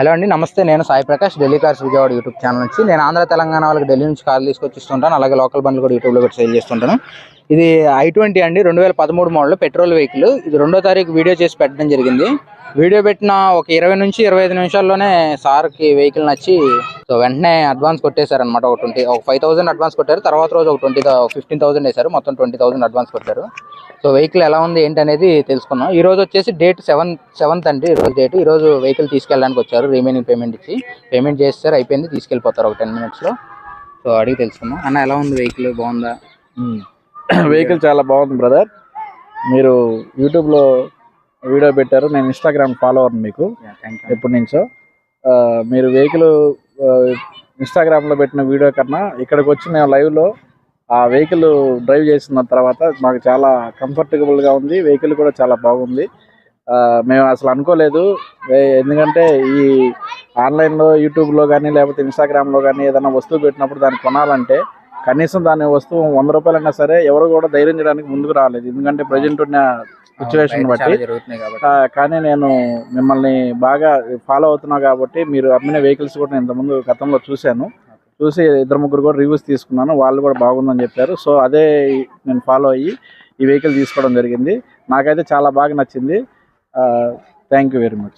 Hello అండి నమస్తే. నేను Sai Prakash Delhi cars Vijayawada YouTube channel నుంచి. నేను ఆంధ్ర తెలంగాణ వాళ్ళకి ఢిల్లీ నుంచి కార్లు తీసుకొచ్చి ఇస్తుంటాను అలాగే లోకల్ బండ్లు కూడా యూట్యూబ్లో కూడా సేల్ చేస్తుంటాను. ఇది ఐ ట్వంటీ అండి రెండు వేల పదమూడు మోడల్ పెట్రోల్ వెహికల్. ఇది రెండో తారీఖు వీడియో చేసి పెట్టడం జరిగింది. వీడియో పెట్టిన ఒక ఇరవై నుంచి ఇరవై ఐదు నిమిషాల్లోనే సార్కి వెహికల్ నచ్చి సో వెంటనే అడ్వాన్స్ కొట్టేశారనమాట ఒక ట్వంటీ ఒక ఫైవ్ థౌసండ్ అడ్వాన్స్ కొట్టారు. తర్వాత రోజు ఒక ట్వంటీ ఫిఫ్టీన్ థౌసండ్ వేశారు. మొత్తం ట్వంటీ థౌసండ్ అడ్వాన్స్ కొట్టారు. సో వెహికల్ ఎలా ఉంది ఏంటి అనేది తెలుసుకున్నాం. ఈ రోజు వచ్చేసి డేట్ సెవెన్ సెవెంత్ అండి ఈ రోజు డేట్. ఈ రోజు వెహికల్ తీసుకెళ్ళడానికి వచ్చారు. రిమైనింగ్ పేమెంట్ ఇచ్చి పేమెంట్ చేస్తారు అయిపోయింది. తీసుకెళ్ళిపోతారు ఒక టెన్ మినిట్స్లో. సో అడిగి తెలుసుకున్నాం అన్న ఎలా ఉంది వెహికల్? బాగుందా? Hmm. వెహికల్ చాలా బాగుంది బ్రదర్. మీరు యూట్యూబ్లో వీడియో పెట్టారు. నేను ఇన్స్టాగ్రామ్ ఫాలోవర్ మీకు ఎప్పటి నుంచో. మీరు వెహికల్ ఇన్స్టాగ్రామ్లో పెట్టిన వీడియో కన్నా ఇక్కడికి వచ్చి మేము లైవ్లో ఆ వెహికల్ డ్రైవ్ చేసిన తర్వాత మాకు చాలా కంఫర్టబుల్గా ఉంది. వెహికల్ కూడా చాలా బాగుంది. మేము అసలు అనుకోలేదు. ఎందుకంటే ఈ ఆన్లైన్లో యూట్యూబ్లో కానీ లేకపోతే ఇన్స్టాగ్రామ్లో కానీ ఏదైనా వస్తువు పెట్టినప్పుడు దాన్ని కొనాలంటే కనీసం దాని వస్తువు వంద రూపాయలైనా సరే ఎవరు కూడా ధైర్యం చేయడానికి ముందుకు రాలేదు. ఎందుకంటే ప్రజెంట్ ఉన్న సిచ్యువేషన్ బట్టి కానీ నేను మిమ్మల్ని బాగా ఫాలో అవుతున్నా కాబట్టి మీరు అమ్మిన వెహికల్స్ కూడా నేను ఇంతకుముందు గతంలో చూశాను. చూసి ఇద్దరు ముగ్గురు కూడా రివ్యూస్ తీసుకున్నాను. వాళ్ళు కూడా బాగుందని చెప్పారు. సో అదే నేను ఫాలో అయ్యి ఈ వెహికల్ తీసుకోవడం జరిగింది. నాకైతే చాలా బాగా నచ్చింది. Thank you very much